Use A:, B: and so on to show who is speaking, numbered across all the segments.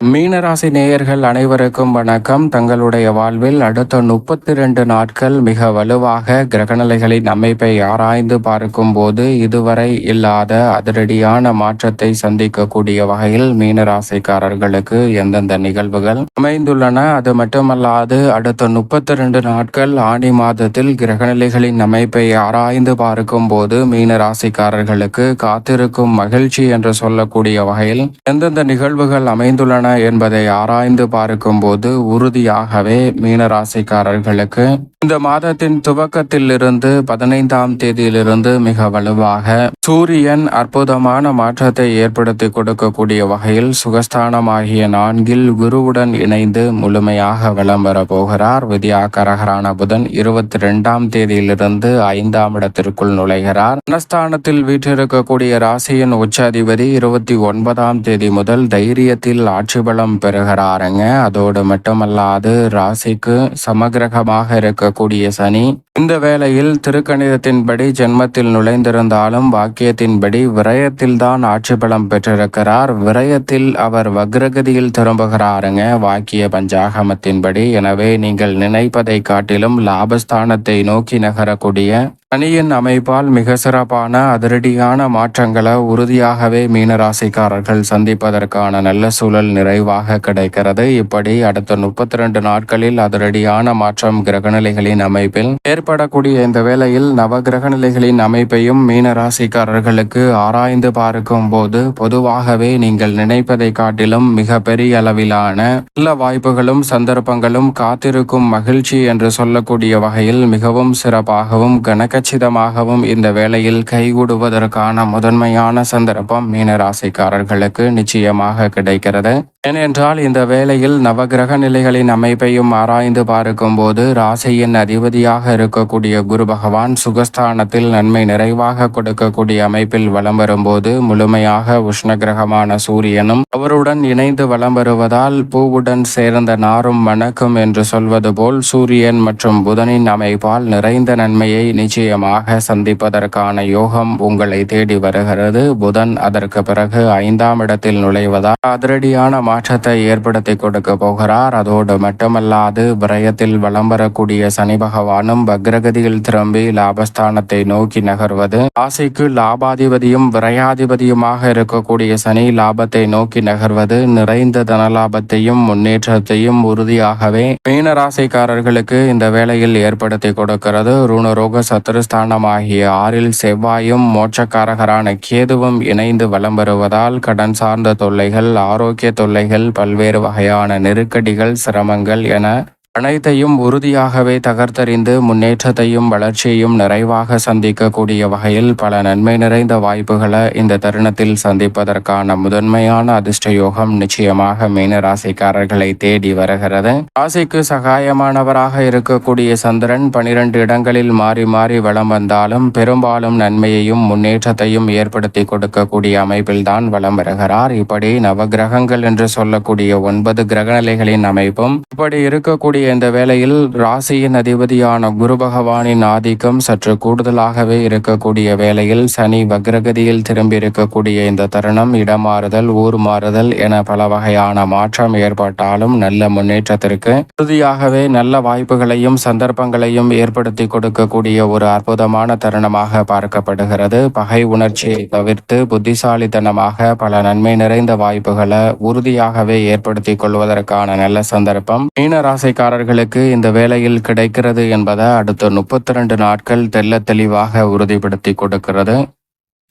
A: மீனராசி நேயர்கள் அனைவருக்கும் வணக்கம். தங்களுடைய வாழ்வில் அடுத்த முப்பத்தி ரெண்டு நாட்கள் மிக வலுவாக கிரகநிலைகளின் அமைப்பை ஆராய்ந்து பார்க்கும் போது இதுவரை இல்லாத அதிரடியான மாற்றத்தை சந்திக்கக்கூடிய வகையில் மீனராசிக்காரர்களுக்கு எந்தெந்த நிகழ்வுகள் அமைந்துள்ளன? அது மட்டுமல்லாது அடுத்த முப்பத்தி ரெண்டு நாட்கள் ஆணி மாதத்தில் கிரகநிலைகளின் அமைப்பை ஆராய்ந்து பார்க்கும் போது மீனராசிக்காரர்களுக்கு காத்திருக்கும் மகிழ்ச்சி என்று சொல்லக்கூடிய வகையில் எந்தெந்த நிகழ்வுகள் அமைந்துள்ளன என்பதை ஆராய்ந்து பார்க்கும்போது உறுதியாகவே மீனராசிக்காரர்களுக்கு இந்த மாதத்தின் துவக்கத்திலிருந்து பதினைந்தாம் தேதியிலிருந்து மிக வலுவாக சூரியன் அற்புதமான மாற்றத்தை ஏற்படுத்தி கொடுக்கக்கூடிய வகையில் சுகஸ்தானமாகிய நான்கில் குருவுடன் இணைந்து முழுமையாக வலம் வர போகிறார். வித்யாகரகரான புதன் இருபத்தி ரெண்டாம் தேதியிலிருந்து ஐந்தாம் இடத்திற்குள் நுழைகிறார். தனஸ்தானத்தில் வீற்றிருக்கக்கூடிய ராசியின் உச்சாதிபதி இருபத்தி ஒன்பதாம் தேதி முதல் தைரியத்தில் ஆட்சி பலம் பெறுகிறாருங்க. அதோடு மட்டுமல்லாது ராசிக்கு சமகிரகமாக இருக்கக்கூடிய சனி இந்த வேளையில் திருக்கணிதத்தின்படி ஜென்மத்தில் நுழைந்திருந்தாலும் வாக்கியத்தின்படி விரயத்தில்தான் ஆட்சி பலம் பெற்றிருக்கிறார். விரயத்தில் அவர் வக்ரகதியில் திரும்புகிறாருங்க வாக்கிய பஞ்சாகமத்தின்படி. எனவே நீங்கள் நினைப்பதை காட்டிலும் லாபஸ்தானத்தை நோக்கி நகரக்கூடிய சனியின் அமைப்பால் மிக சிறப்பான அதிரடியான மாற்றங்களை உறுதியாகவே மீனராசிக்காரர்கள் சந்திப்பதற்கான நல்ல சூழல் நிறைவாக கிடைக்கிறது. இப்படி அடுத்த முப்பத்தி ரெண்டு நாட்களில் அதிரடியான மாற்றம் கிரகநிலைகளின் அமைப்பில் ஏற்படக்கூடிய இந்த வேளையில் நவ கிரகநிலைகளின் அமைப்பையும் மீனராசிக்காரர்களுக்கு ஆராய்ந்து பார்க்கும் போது பொதுவாகவே நீங்கள் நினைப்பதை காட்டிலும் மிக பெரிய அளவிலான நல்ல வாய்ப்புகளும் சந்தர்ப்பங்களும் காத்திருக்கும் மகிழ்ச்சி என்று சொல்லக்கூடிய வகையில் மிகவும் சிறப்பாகவும் கணக்க கச்சிதமாகவும் இந்த வேளையில் கைகூடுவதற்கான முதன்மையான சந்தர்ப்பம் மீனராசிக்காரர்களுக்கு நிச்சயமாக கிடைக்கிறது. ஏனென்றால் இந்த வேளையில் நவகிரக நிலைகளின் அமைப்பையும் ஆராய்ந்து பார்க்கும் போது ராசியின் அதிபதியாக இருக்கக்கூடிய குரு பகவான் சுகஸ்தானத்தில் நன்மை நிறைவாக கொடுக்கக்கூடிய அமைப்பில் வலம் வரும்போது முழுமையாக உஷ்ண கிரகமான சூரியனும் அவருடன் இணைந்து வலம் வருவதால் பூவுடன் சேர்ந்த நாரும் வணக்கம் என்று சொல்வது போல் சூரியன் மற்றும் புதனின் அமைப்பால் நிறைந்த நன்மையை நிச்சயமாக சந்திப்பதற்கான யோகம் உங்களை தேடி வருகிறது. புதன் அதற்கு பிறகு ஐந்தாம் இடத்தில் நுழைவதால் அதிரடியான மாற்றத்தை ஏற்படுத்தி கொடுக்க போகிறார். அதோடு மட்டுமல்லாது விரயத்தில் வளம் வரக்கூடிய சனி பகவானும் பக்ரகதியில் திரும்பி லாபஸ்தானத்தை நோக்கி நகர்வது ராசிக்கு லாபாதிபதியும் விரயாதிபதியுமாக இருக்கக்கூடிய சனி லாபத்தை நோக்கி நகர்வது நிறைந்த தனலாபத்தையும் முன்னேற்றத்தையும் உறுதியாகவே மீன ராசிக்காரர்களுக்கு இந்த வேளையில் ஏற்படுத்தி கொடுக்கிறது. ருணரோக சத்துருஸ்தானமாகிய ஆறில் செவ்வாயும் மோட்சக்காரகரான கேதுவும் இணைந்து வலம் வருவதால் கடன் சார்ந்த தொல்லைகள் ஆரோக்கிய தொல்லை தொல்லைகள் பல்வேறு வகையான நெருக்கடிகள் சிரமங்கள் என அனைத்தையும் உறுதியாகவே தகர்த்தறிந்து முன்னேற்றத்தையும் வளர்ச்சியையும் நிறைவாக சந்திக்கக்கூடிய வகையில் பல நன்மை நிறைந்த வாய்ப்புகளை இந்த தருணத்தில் சந்திப்பதற்கான முதன்மையான அதிர்ஷ்ட யோகம் நிச்சயமாக மீன ராசிக்காரர்களை தேடி வருகிறது. ராசிக்கு சகாயமானவராக இருக்கக்கூடிய சந்திரன் பனிரெண்டு இடங்களில் மாறி மாறி வளம் வந்தாலும் பெரும்பாலும் நன்மையையும் முன்னேற்றத்தையும் ஏற்படுத்தி கொடுக்கக்கூடிய அமைப்பில் தான் வளம் வருகிறார். இப்படி நவகிரகங்கள் என்று சொல்லக்கூடிய ஒன்பது கிரகநிலைகளின் அமைப்பும் இப்படி இருக்கக்கூடிய இந்த வேளையில் ராசியின் அதிபதியான குரு பகவானின் ஆதிக்கம் சற்று கூடுதலாகவே இருக்கக்கூடிய வேளையில் சனி வக்ரகதியில் திரும்பி இருக்கக்கூடிய இந்த தருணம் இடமாறுதல் ஊர் மாறுதல் என பல வகையான மாற்றம் ஏற்பட்டாலும் நல்ல முன்னேற்றத்திற்கு உறுதியாகவே நல்ல வாய்ப்புகளையும் சந்தர்ப்பங்களையும் ஏற்படுத்தி கொடுக்கக்கூடிய ஒரு அற்புதமான தருணமாக பார்க்கப்படுகிறது. பகை உணர்ச்சியை தவிர்த்து புத்திசாலித்தனமாக பல நன்மை நிறைந்த வாய்ப்புகளை உறுதியாகவே ஏற்படுத்தி கொள்வதற்கான நல்ல சந்தர்ப்பம். மீன ராசிக்காரர் அவர்களுக்கு இந்த வேலையில் கிடைக்கிறது என்பதை அடுத்த முப்பத்தி ரெண்டு நாட்கள் தெல்ல தெளிவாக உறுதிப்படுத்தி கொடுக்கிறது.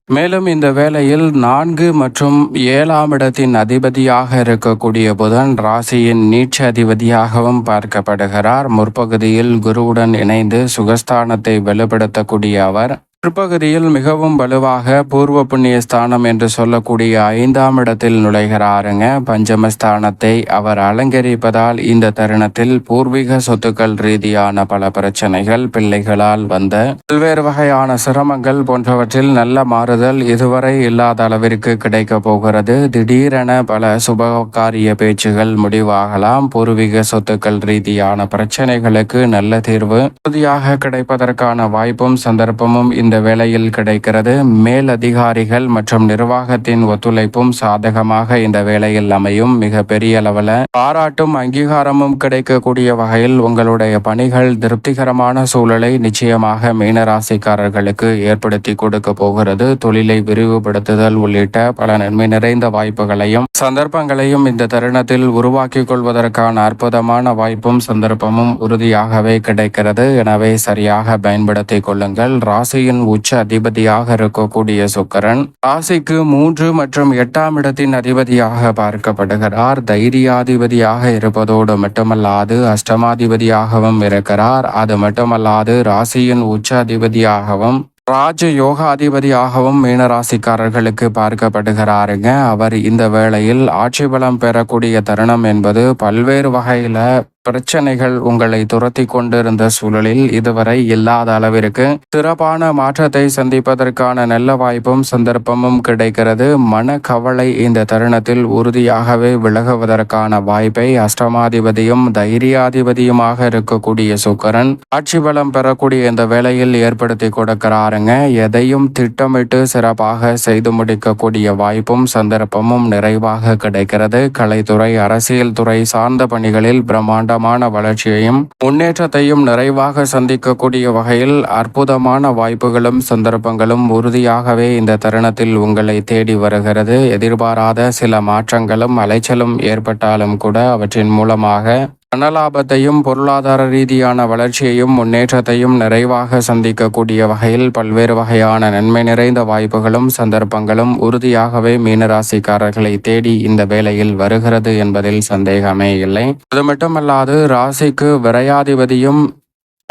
A: மேலும் இந்த வேளையில் நான்கு மற்றும் ஏழாம் இடத்தின் அதிபதியாக இருக்கக்கூடிய புதன் ராசியின் நீட்ச அதிபதியாகவும் பார்க்கப்படுகிறார். முற்பகுதியில் குருவுடன் இணைந்து சுகஸ்தானத்தை வெளிப்படுத்தக்கூடிய அவர் பிற்பகுதியில் மிகவும் வலுவாக பூர்வ புண்ணிய ஸ்தானம் என்று சொல்லக்கூடிய ஐந்தாம் இடத்தில் நுழைகிறாருங்க. பஞ்சமஸ்தானத்தை அவர் அலங்கரிப்பதால் இந்த தருணத்தில் பூர்வீக சொத்துக்கள் ரீதியான பல பிரச்சனைகள் பிள்ளைகளால் வந்த பல்வேறு வகையான சிரமங்கள் போன்றவற்றில் நல்ல மாறுதல் இதுவரை இல்லாத அளவிற்கு கிடைக்க போகிறது. திடீரென பல சுபகாரிய பேச்சுகள் முடிவாகலாம். பூர்வீக சொத்துக்கள் ரீதியான பிரச்சனைகளுக்கு நல்ல தீர்வு உறுதியாக கிடைப்பதற்கான வாய்ப்பும் சந்தர்ப்பமும் இந்த வேளையில் கிடைக்கிறது. மேல் அதிகாரிகள் மற்றும் நிர்வாகத்தின் ஒத்துழைப்பும் சாதகமாக இந்த வேளையில் அமையும். மிக பெரிய அளவில் பாராட்டும் அங்கீகாரமும் கிடைக்கக்கூடிய வகையில் உங்களுடைய பணிகள் திருப்திகரமான சூழலை நிச்சயமாக மீனராசிக்காரர்களுக்கு ஏற்படுத்தி கொடுக்க போகிறது. தொழிலை விரிவுபடுத்துதல் உள்ளிட்ட பல நன்மை நிறைந்த வாய்ப்புகளையும் சந்தர்ப்பங்களையும் இந்த தருணத்தில் உருவாக்கிக் கொள்வதற்கான அற்புதமான வாய்ப்பும் சந்தர்ப்பமும் உறுதியாகவே கிடைக்கிறது. எனவே சரியாக பயன்படுத்திக் கொள்ளுங்கள். ராசியின் உச்ச அதிபதியாக இருக்கக்கூடிய சுக்கரன் ராசிக்கு மூன்று மற்றும் எட்டாம் இடத்தின் அதிபதியாக பார்க்கப்படுகிறார். தைரியாதிபதியாக இருப்பதோடு மட்டுமல்லாது அஷ்டமாதிபதியாகவும் இருக்கிறார். அது மட்டுமல்லாது ராசியின் உச்ச அதிபதியாகவும் ராஜ யோகாதிபதியாகவும் மீனராசிக்காரர்களுக்கு பார்க்கப்படுகிறாருங்க. அவர் இந்த வேளையில் ஆட்சி பலம் பெறக்கூடிய தருணம் என்பது பல்வேறு வகையில பிரச்சனைகள் உங்களை துரத்தி கொண்டிருந்த சூழலில் இதுவரை இல்லாத அளவிற்கு சிறப்பான மாற்றத்தை சந்திப்பதற்கான நல்ல வாய்ப்பும் சந்தர்ப்பமும் கிடைக்கிறது. மன கவலை இந்த தருணத்தில் உறுதியாகவே விலகுவதற்கான வாய்ப்பை அஷ்டமாதிபதியும் தைரியாதிபதியுமாக இருக்கக்கூடிய சுக்கரன் ஆட்சி பலம் பெறக்கூடிய இந்த வேலையில் ஏற்படுத்தி கொடுக்கிறாருங்க. எதையும் திட்டமிட்டு சிறப்பாக செய்து முடிக்கக்கூடிய வாய்ப்பும் சந்தர்ப்பமும் நிறைவாக கிடைக்கிறது. கலைத்துறை அரசியல் துறை சார்ந்த பணிகளில் பிரம்மாண்ட அற்புதமான வளர்ச்சியையும் முன்னேற்றத்தையும் நிறைவாக சந்திக்கக்கூடிய வகையில் அற்புதமான வாய்ப்புகளும் சந்தர்ப்பங்களும் உறுதியாகவே இந்த தருணத்தில் உங்களை தேடி வருகிறது. எதிர்பாராத சில மாற்றங்களும் அலைச்சலும் ஏற்பட்டாலும் கூட அவற்றின் மூலமாக தனலாபத்தையும் பொருளாதார ரீதியான வளர்ச்சியையும் முன்னேற்றத்தையும் நிறைவாக சந்திக்கக்கூடிய வகையில் பல்வேறு வகையான நன்மை நிறைந்த வாய்ப்புகளும் சந்தர்ப்பங்களும் உறுதியாகவே மீனராசிக்காரர்களை தேடி இந்த வேளையில் வருகிறது என்பதில் சந்தேகமே இல்லை. அது மட்டுமல்லாது ராசிக்கு விரையாதிபதியும்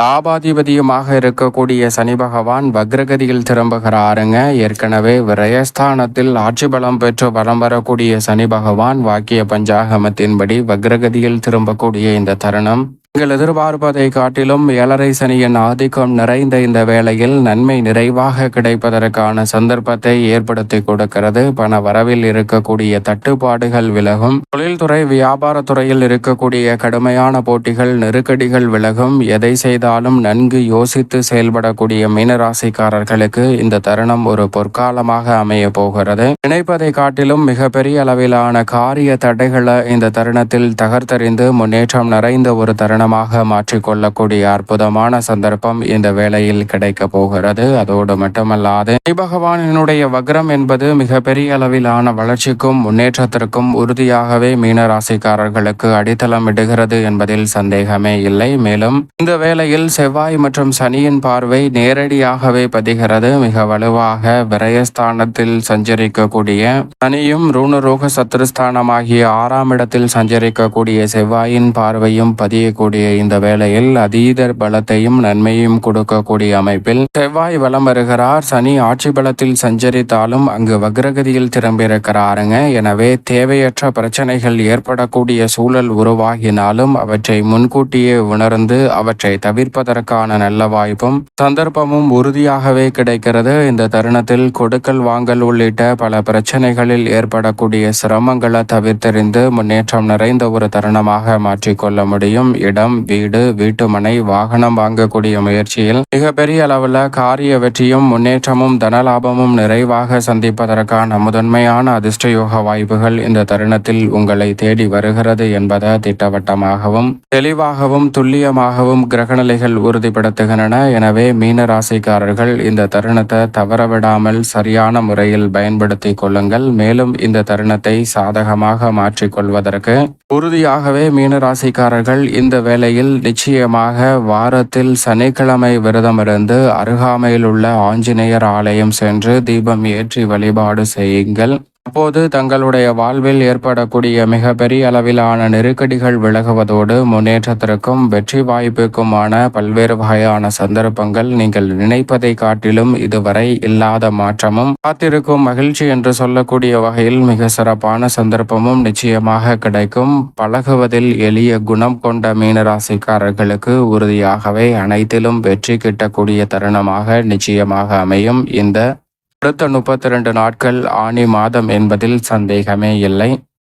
A: லாபாதிபதியுமாக இருக்கக்கூடிய சனி பகவான் வக்ரகதியில் திரும்புகிறாருங்க. ஏற்கனவே விரயஸ்தானத்தில் ஆட்சி பலம் பெற்று வலம் வரக்கூடிய சனி பகவான் வாக்கிய பஞ்சாகமத்தின்படி வக்ரகதியில் திரும்பக்கூடிய இந்த தருணம். நீங்கள் எதிர்பார்ப்பதை காட்டிலும் ஏழரை சனியின் ஆதிக்கம் நிறைந்த இந்த வேளையில் நன்மை நிறைவாக கிடைப்பதற்கான சந்தர்ப்பத்தை ஏற்படுத்தி கொடுக்கிறது. பண வரவில் இருக்கக்கூடிய தட்டுப்பாடுகள் விலகும். தொழில்துறை வியாபாரத்துறையில் இருக்கக்கூடிய கடுமையான போட்டிகள் நெருக்கடிகள் விலகும். எதை செய்தாலும் நன்கு யோசித்து செயல்படக்கூடிய மீனராசிக்காரர்களுக்கு இந்த தருணம் ஒரு பொற்காலமாக அமைய போகிறது. நினைப்பதை காட்டிலும் மிகப்பெரிய அளவிலான காரிய தடைகளை இந்த தருணத்தில் தகர்த்தறிந்து முன்னேற்றம் நிறைந்த ஒரு தருணம் தருணமாக மாற்றிக்கொள்ளக்கூடிய அற்புதமான சந்தர்ப்பம் இந்த வேளையில் கிடைக்க போகிறது. அதோடு மட்டுமல்லாது பகவானினுடைய வக்ரம் என்பது மிக பெரிய அளவிலான வளர்ச்சிக்கும் முன்னேற்றத்திற்கும் உறுதியாகவே மீனராசிக்காரர்களுக்கு அடித்தளம் இடுகிறது என்பதில் சந்தேகமே இல்லை. மேலும் இந்த வேளையில் செவ்வாய் மற்றும் சனியின் பார்வை நேரடியாகவே பதிகிறது. மிக வலுவாக விரயஸ்தானத்தில் சஞ்சரிக்கக்கூடிய சனியும் ரூணரோக சத்துருஸ்தானமாகிய ஆறாம் இடத்தில் சஞ்சரிக்கக்கூடிய செவ்வாயின் பார்வையும் பதியக்கூடிய இருக்கக்கூடிய இந்த வேளையில் அதீத பலத்தையும் நன்மையும் கொடுக்கக்கூடிய அமைப்பில் செவ்வாய் வலம் வருகிறார். சனி ஆட்சி பலத்தில் சஞ்சரித்தாலும் அங்கு வக்ரகதியில் திரும்பியிருக்கிறாருங்க. எனவே தேவையற்ற பிரச்சனைகள் ஏற்படக்கூடிய சூழல் உருவாகினாலும் அவற்றை முன்கூட்டியே உணர்ந்து அவற்றை தவிர்ப்பதற்கான நல்ல வாய்ப்பும் சந்தர்ப்பமும் உறுதியாகவே கிடைக்கிறது. இந்த தருணத்தில் கொடுக்கல் வாங்கல் உள்ளிட்ட பல பிரச்சனைகளில் ஏற்படக்கூடிய சிரமங்களை தவிர்த்தறிந்து முன்னேற்றம் நிறைந்த ஒரு தருணமாக மாற்றிக்கொள்ள முடியும். இடம் இடம் வீடு வீட்டுமனை வாகனம் வாங்கக்கூடிய முயற்சியில் மிகப்பெரிய அளவில் காரிய வெற்றியும் முன்னேற்றமும் தனலாபமும் நிறைவாக சந்திப்பதற்கான முதன்மையான அதிர்ஷ்டயோக வாய்ப்புகள் இந்த தருணத்தில் உங்களை தேடி வருகிறது என்பதை திட்டவட்டமாகவும் தெளிவாகவும் துல்லியமாகவும் கிரகநிலைகள் உறுதிப்படுத்துகின்றன. எனவே மீன ராசிக்காரர்கள் இந்த தருணத்தை தவறவிடாமல் சரியான முறையில் பயன்படுத்தி கொள்ளுங்கள். மேலும் இந்த தருணத்தை சாதகமாக மாற்றிக்கொள்வதற்கு உறுதியாகவே மீனராசிக்காரர்கள் இந்த வேளையில் நிச்சயமாக வாரத்தில் சனிக்கிழமை விரதமிருந்து அருகாமையில் உள்ள ஆஞ்சநேயர் ஆலயம் சென்று தீபம் ஏற்றி வழிபாடு செய்யுங்கள். அப்போது தங்களுடைய வாழ்வில் ஏற்படக்கூடிய மிகப்பெரிய அளவிலான நெருக்கடிகள் விலகுவதோடு முன்னேற்றத்திற்கும் வெற்றி வாய்ப்புக்குமான பல்வேறு வகையான சந்தர்ப்பங்கள் நீங்கள் நினைப்பதை காட்டிலும் இதுவரை இல்லாத மாற்றமும் காத்திருக்கும் மகிழ்ச்சி என்று சொல்லக்கூடிய வகையில் மிக சிறப்பான சந்தர்ப்பமும் நிச்சயமாக கிடைக்கும். பழகுவதில் எளிய குணம் கொண்ட மீனராசிக்காரர்களுக்கு உறுதியாகவே அனைத்திலும் வெற்றி கிட்டக்கூடிய தருணமாக நிச்சயமாக அமையும். இந்த அடுத்த முப்பத்தி ரெண்டு நாட்கள் ஆணி மாதம் என்பதில் சந்தேகமே இல்லை.